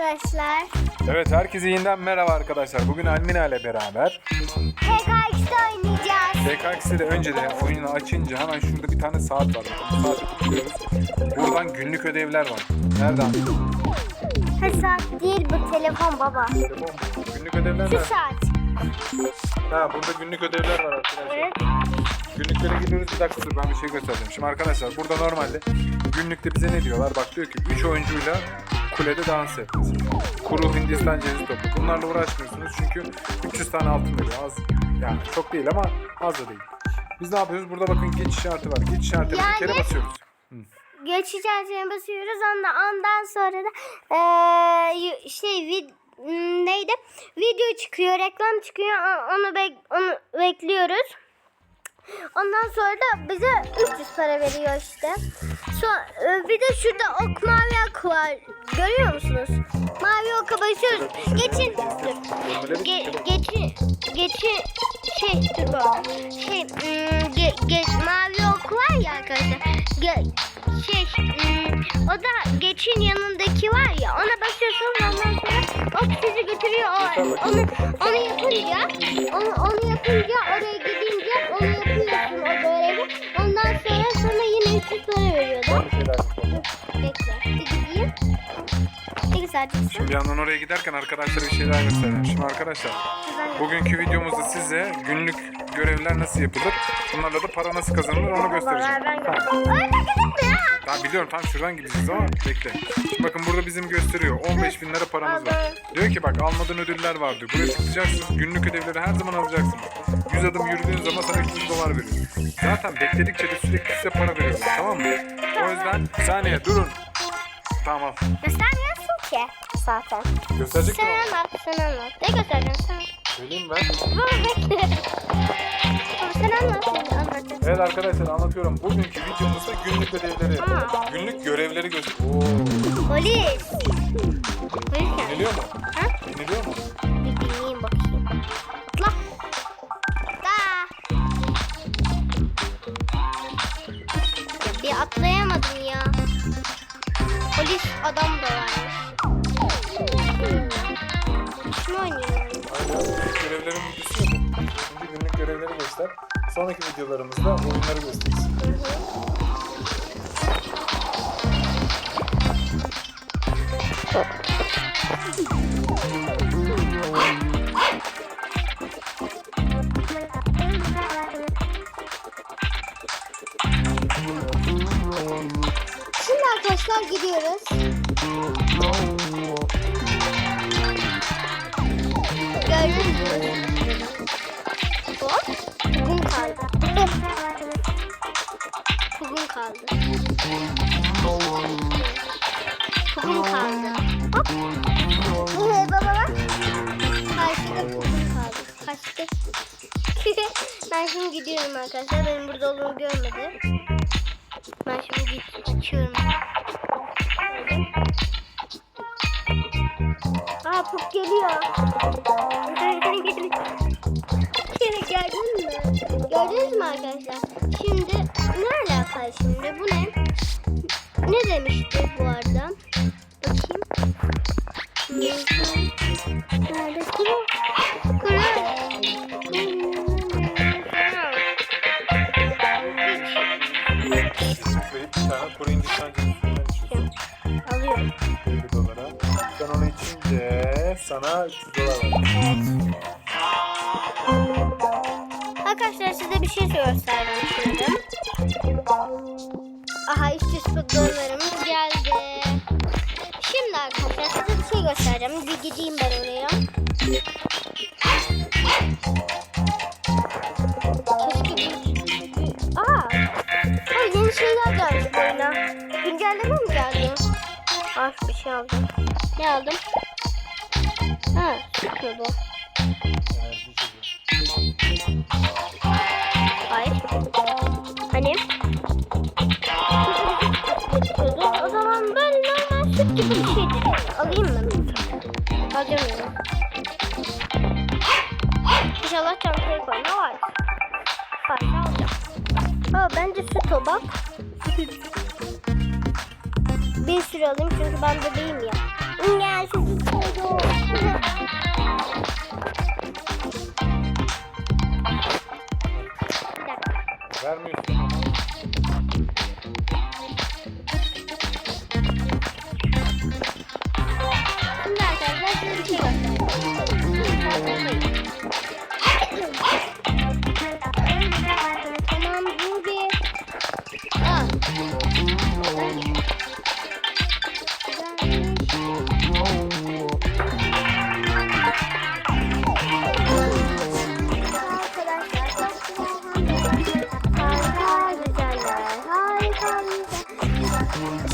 arkadaşlar. Evet herkese yeniden merhaba arkadaşlar. Bugün Almina ile beraber PKX'de oynayacağız. PKX'de önce de oyunu açınca hemen şurada bir tane saat var. Bakın saati. Buradan günlük ödevler var. Nereden? Ha, saat değil bu telefon baba. Telefon. Günlük ödevler Şu nerede? saat. Ha burada günlük ödevler var arkadaşlar. Evet. Günlüklere gidiyoruz. Bir dakika dur ben bir şey göstereceğim. Şimdi arkadaşlar burada normalde günlükte bize ne diyorlar? Bak diyor ki 3 oyuncuyla kulede dans et. Kuru Hindistan cevizi topu. Bunlarla uğraşmıyorsunuz çünkü 300 tane altın veriyor. Az yani çok değil ama az da değil. Biz ne yapıyoruz? Burada bakın geç işareti var. Geç işaretine bir kere Yani- basıyoruz. Geçeceğine basıyoruz. Ondan, ondan sonra da eee, şey vid, neydi? Video çıkıyor, reklam çıkıyor. Onu bek, onu bekliyoruz. Ondan sonra da bize 300 para veriyor işte. So, e, bir de şurada ok mavi ok var. Görüyor musunuz? Mavi oka basıyoruz. Geçin. Dur. Ge, geçin. Geçin. Şey dur bak. Şey hmm, ge, ge, mavi ok var ya arkadaşlar. Şey hmm, o da geçin yanındaki var ya ona basıyorsunuz ondan sonra ok sizi götürüyor. O, onu, onu yapınca onu, onu yapınca oraya gidince onu yapıyorsun o görevi. Ondan sonra sana yine 300 para veriyorlar. Güzel Şimdi bir yandan oraya giderken arkadaşlara bir şeyler göstereceğim. Şimdi arkadaşlar bugünkü videomuzda size günlük görevler nasıl yapılır, bunlarla da para nasıl kazanılır onu göstereceğim. Ben. Tamam biliyorum tam şuradan gideceğiz ama bekle. Şimdi bakın burada bizim gösteriyor. 15 bin lira paramız var. Diyor ki bak almadığın ödüller var diyor. Buraya tıklayacaksınız. Günlük ödevleri her zaman alacaksınız. 100 adım yürüdüğün zaman sana 200 dolar veriyor. Zaten bekledikçe de sürekli size para veriyorlar tamam mı? O yüzden saniye durun. Tamam al. Ki zaten. Gösterecek mi? Sen anlat, sen anlat. Ne göstereceksin sen? Söyleyeyim ben. Sen anlat, sen anlat. Evet arkadaşlar anlatıyorum. Bugünkü videomuzda günlük ödevleri, Aa. günlük görevleri gösteriyor. Polis. Polis geldi. Biniliyor mu? Ha? Biniliyor mu? Bir bineyim bakayım. Atla. Ya bir atlayamadım ya. Polis adam da varmış. Görevlerin videosu yok. Şimdi günlük görevleri göster. Sonraki videolarımızda oyunları gösteririz. Şimdi arkadaşlar gidiyoruz. Kaldı. Bugün kaldı. Hop. Hey baba bak. Karşıda bugün kaldı. Kaçtı. ben şimdi gidiyorum arkadaşlar. Benim burada olduğumu görmedi. Ben şimdi git açıyorum. Aa puk geliyor. Gördün mü? Gördünüz mü arkadaşlar? Ne alaka şimdi? Bu ne? Ne demişti bu arada? Bakayım. Nerede? Bir tane kuru. Alıyorum. 50 dolara. Sen onu sana 300 dolar ver. Arkadaşlar size bir şey göstereceğim şimdi. Aha işte futbollarımız geldi. Şimdi arkadaşlar size bir şey göstereceğim. Bir gideyim ben oraya. Keşke bir... Aa! Aa, yeni şeyler gelmiş bu oyuna. Güncelleme mi geldi? Ah bir şey aldım. Ne aldım? Ha, sütlü bu. Hayır. Hani? O zaman ben normal süt gibi bir şeydi. Alayım mı? Ya. İnşallah çantaya koyma var. Varsa alacağım. Aa bence süt o bak. bir sürü alayım çünkü ben bebeğim ya.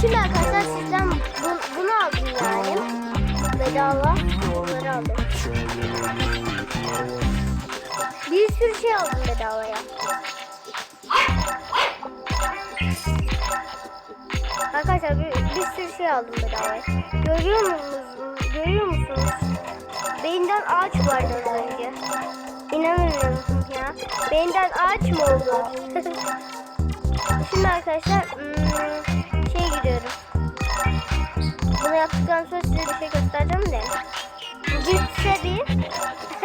Şimdi arkadaşlar sizden bu- bunu aldım yani. Bedava. Bunları aldım. Bir sürü şey aldım bedavaya. Arkadaşlar bir, bir sürü şey aldım bedavaya. Görüyor musunuz? Görüyor musunuz? Beyinden ağaç vardı az önce. İnanamıyorum ya. Beyinden ağaç mı oldu? Şimdi arkadaşlar hmm, gidiyorum. Bunu yaptıktan sonra size bir şey göstereceğim de. Bir. bir